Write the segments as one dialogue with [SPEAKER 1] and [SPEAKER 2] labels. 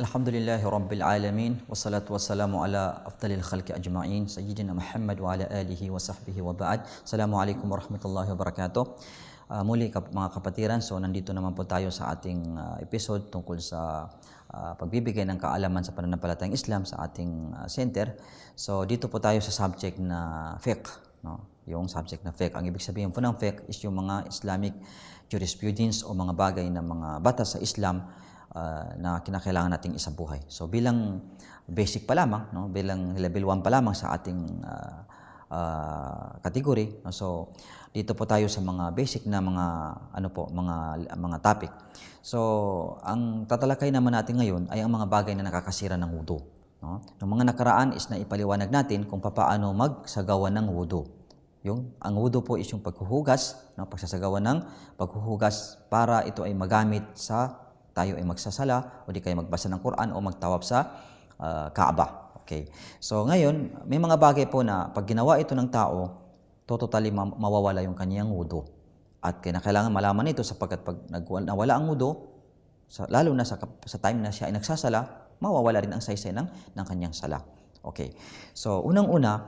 [SPEAKER 1] Alhamdulillahi Rabbil Alamin Wassalatu wassalamu ala afdalil khalki ajma'in Sayyidina Muhammad wa ala alihi wa sahbihi wa ba'd. Assalamualaikum warahmatullahi wabarakatuh uh, ah, Muli kap mga kapatiran, so nandito naman po tayo sa ating uh, episode tungkol sa uh, pagbibigay ng kaalaman sa pananampalatayang Islam sa ating uh, center. So dito po tayo sa subject na fiqh no? Yung subject na fiqh, ang ibig sabihin po ng fiqh is yung mga Islamic jurisprudence o mga bagay na mga batas sa Islam ah, na kinakailangan nating isabuhay. So bilang basic pa lamang, no? bilang level 1 pa lamang sa ating ah, ah, category. no? So dito po tayo sa mga basic na mga ano po, mga mga topic. So ang tatalakay naman natin ngayon ay ang mga bagay na nakakasira ng wudu. No? Yung mga nakaraan is na ipaliwanag natin kung paano magsagawa ng wudu. Yung ang wudu po is yung paghuhugas, no, pagsasagawa ng paghuhugas para ito ay magamit sa tayo ay magsasala o di kaya magbasa ng Quran o magtawab sa ah, Kaaba. Okay. So ngayon, may mga bagay po na pag ginawa ito ng tao, totally ma- mawawala yung kanyang wudu. At kailangan malaman ito sapagkat pag nawala ang wudu, sa, lalo na sa, sa time na siya ay nagsasala, mawawala rin ang saysay ng, ng kanyang sala. Okay. So, unang-una,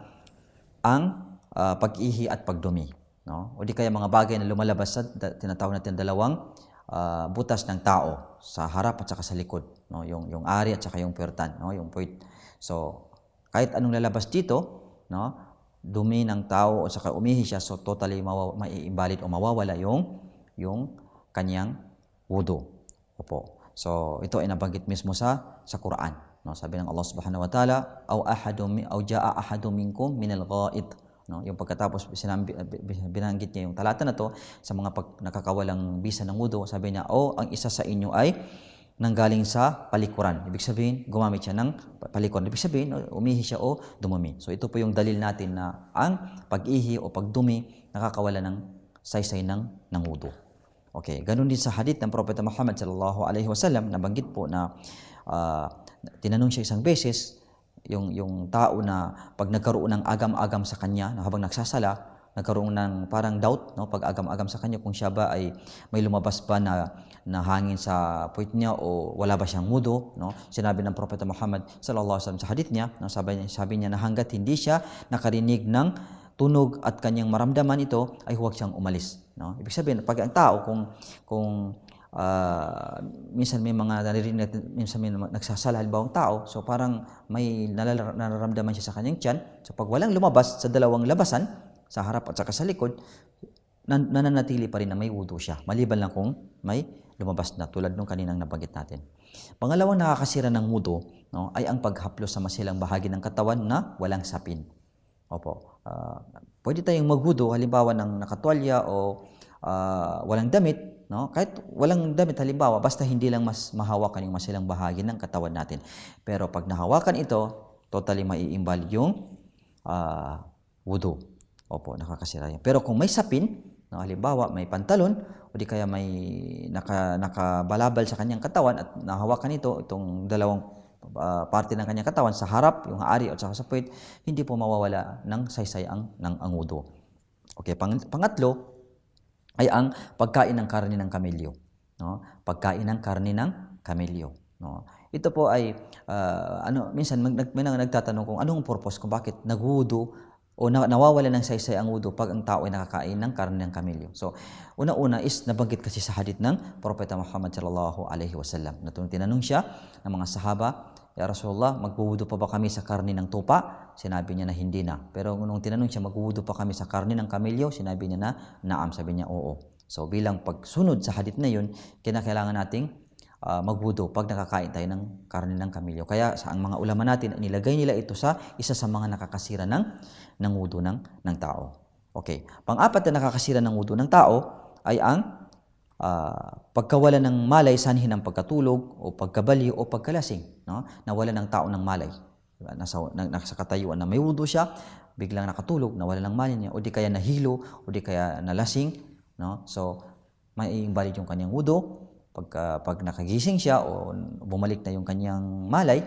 [SPEAKER 1] ang ah, pag-ihi at pagdumi. No? O di kaya mga bagay na lumalabas sa tinatawag natin dalawang ah, butas ng tao sa harap at saka sa likod. No? Yung, yung ari at saka yung puwertan. No? Yung puwit. So, kahit anong lalabas dito, no? dumi ng tao o saka umihi siya, so totally mai-invalid o mawawala yung, yung kanyang wudu. Opo. So, ito ay nabanggit mismo sa sa Quran. No, sabi ng Allah Subhanahu wa Ta'ala, "Aw ahadum mi- aw jaa ahadum minkum min al-gha'id." No, yung pagkatapos sinambi, binanggit niya yung talata na to sa mga pag nakakawalang bisa ng wudu, sabi niya, "O ang isa sa inyo ay nanggaling sa palikuran." Ibig sabihin, gumamit siya ng pa- palikuran. Ibig sabihin, umihi siya o dumumi. So ito po yung dalil natin na ang pag-ihi o pagdumi nakakawala ng saysay ng ng wudu. Okay, ganun din sa hadith ng Propeta Muhammad sallallahu alaihi wasallam nabanggit po na ah, tinanong siya isang beses yung yung tao na pag nagkaroon ng agam-agam sa kanya na habang nagsasala nagkaroon ng parang doubt no pag agam-agam sa kanya kung siya ba ay may lumabas ba na na hangin sa puwit niya o wala ba siyang wudu no. Sinabi ng propeta Muhammad sallallahu alaihi wasallam sa hadith niya no sabi niya sabi niya na hangga't hindi siya nakarinig ng tunog at kanyang maramdaman ito ay huwag siyang umalis no. Ibig sabihin pag ang tao kung kung ah, minsan may mga naririnig natin, minsan may nagsasala halimbawa ang tao. So parang may nararamdaman siya sa kanyang tiyan. So pag walang lumabas sa dalawang labasan sa harap at saka sa likod nan- nananatili pa rin na may wudu siya. Maliban lang kung may lumabas na tulad nung kaninang nabanggit natin. Pangalawang nakakasira ng wudu no, ay ang paghaplos sa masilang bahagi ng katawan na walang sapin. Opo. Ah, pwede tayong magwudo halimbawa ng nakatwalya o ah, walang damit, no? Kahit walang damit halimbawa, basta hindi lang mas mahawakan yung masilang bahagi ng katawan natin. Pero pag nahawakan ito, totally maiimbal yung ah, wudu. Opo, nakakasira yan. Pero kung may sapin, no, halimbawa may pantalon o di kaya may naka, nakabalabal sa kanyang katawan at nahawakan ito, itong dalawang ah, parte ng kanyang katawan sa harap, yung hari at saka sa puwit, hindi po mawawala ng saysay ang ng ang wudu. Okay, pang, pangatlo ay ang pagkain ng karne ng kamelyo, no? Pagkain ng karne ng kamelyo, no? Ito po ay ah, ano minsan mag, nag, may nagtatanong kung anong purpose kung bakit nagwudu o na, nawawala ng saysay ang wudu pag ang tao ay nakakain ng karne ng kamelyo. So, una-una is nabanggit kasi sa hadith ng Propeta Muhammad sallallahu alaihi wasallam. Na tinanong siya ng mga sahaba, Ya Rasulullah, magwudu pa ba kami sa karne ng tupa? Sinabi niya na hindi na. Pero nung tinanong siya, magwudu pa kami sa karne ng kamelyo? Sinabi niya na, naam. Sabi niya, oo. So bilang pagsunod sa hadith na yun, kinakailangan nating ah, magwudu pag nakakain tayo ng karne ng kamelyo. Kaya sa ang mga ulama natin, nilagay nila ito sa isa sa mga nakakasira ng, ng wudu ng, ng tao. Okay. Pang-apat na nakakasira ng wudu ng tao ay ang ah, pagkawala ng malay sanhi ng pagkatulog o pagkabali o pagkalasing, no? Nawala ng tao ng malay. Diba? Nasa, na, nasa katayuan na may wudu siya, biglang nakatulog, nawala ng malay niya, o di kaya nahilo, o di kaya nalasing, no? So, may invalid yung kanyang wudu. Pag, pag nakagising siya o bumalik na yung kanyang malay,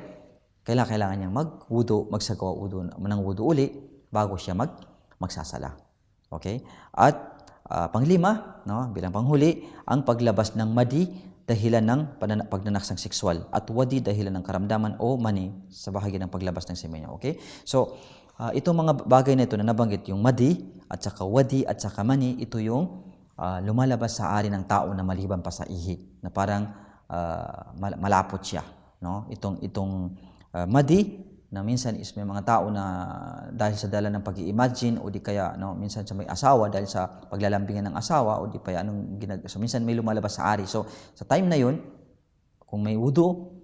[SPEAKER 1] kailangan, kailangan niyang mag-wudu, magsagawa wudu, ng wudu uli bago siya mag, magsasala. Okay? At ah, panglima, no, bilang panghuli, ang paglabas ng madi dahilan ng pagnanaksang sexual at wadi dahilan ng karamdaman o mani sa bahagi ng paglabas ng semen. Okay? So, ah, itong mga bagay na ito na nabanggit, yung madi at saka wadi at saka mani, ito yung ah, lumalabas sa ari ng tao na maliban pa sa ihi, na parang mal- malapot siya. No? Itong, itong ah, madi, na minsan is may mga tao na dahil sa dala ng pag-i-imagine o di kaya no minsan sa may asawa dahil sa paglalambingan ng asawa o di pa anong ginag so minsan may lumalabas sa ari so sa time na yun kung may wudu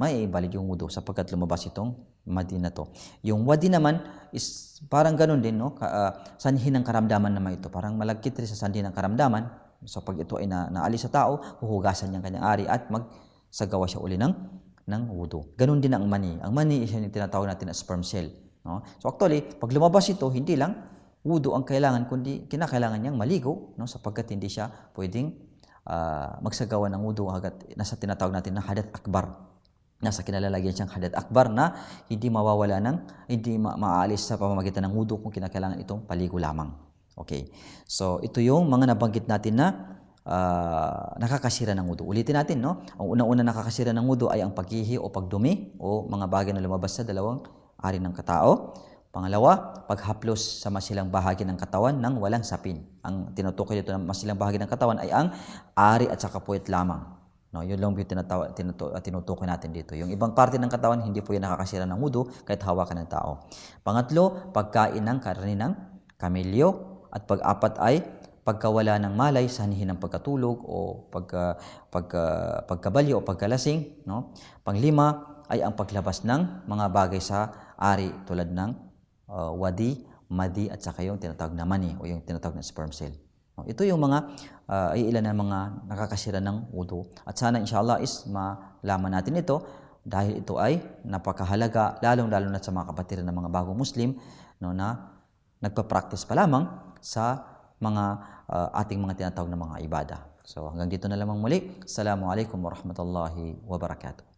[SPEAKER 1] may ibalik yung wudu sapagkat lumabas itong madi na to yung wadi naman is parang ganun din no Ka, ah, sanhi ng karamdaman naman ito parang malagkit rin sa sanhi ng karamdaman so pag ito ay na, naalis sa tao huhugasan niya ang kanyang ari at magsagawa siya uli ng ng wudu. Ganun din ang mani. Ang mani is yung tinatawag natin na sperm cell. No? So actually, pag lumabas ito, hindi lang wudu ang kailangan, kundi kinakailangan niyang maligo no? sapagkat hindi siya pwedeng ah, magsagawa ng wudu hanggat nasa tinatawag natin na hadat akbar. Nasa kinalalagyan siyang hadat akbar na hindi mawawala ng, hindi ma- maaalis sa pamamagitan ng wudu kung kinakailangan itong paligo lamang. Okay. So ito yung mga nabanggit natin na ah, nakakasira ng wudu. Ulitin natin, no? Ang unang-una nakakasira ng wudu ay ang paghihi o pagdumi o mga bagay na lumabas sa dalawang ari ng katao. Pangalawa, paghaplos sa masilang bahagi ng katawan ng walang sapin. Ang tinutukoy dito ng masilang bahagi ng katawan ay ang ari at saka puwet lamang. No, yun lang tinatawa, tinutu, uh, tinutukoy natin dito. Yung ibang parte ng katawan, hindi po yan nakakasira ng wudu kahit hawakan ng tao. Pangatlo, pagkain ng karne ng kamilyo. At pag-apat ay pagkawala ng malay sa hinihin ng pagkatulog o pagka, pagka, pagkabalyo o pagkalasing. No? Panglima ay ang paglabas ng mga bagay sa ari tulad ng uh, wadi, madi at saka yung tinatawag na mani o yung tinatawag na sperm cell. Ito yung mga uh, ilan ng mga nakakasira ng wudu. At sana inshallah is malaman natin ito dahil ito ay napakahalaga lalong-lalo na sa mga kapatiran ng mga bagong Muslim no, na nagpa-practice pa lamang sa mga uh, ating mga tinatawag na mga ibada. So hanggang dito na lamang muli. Assalamualaikum warahmatullahi wabarakatuh.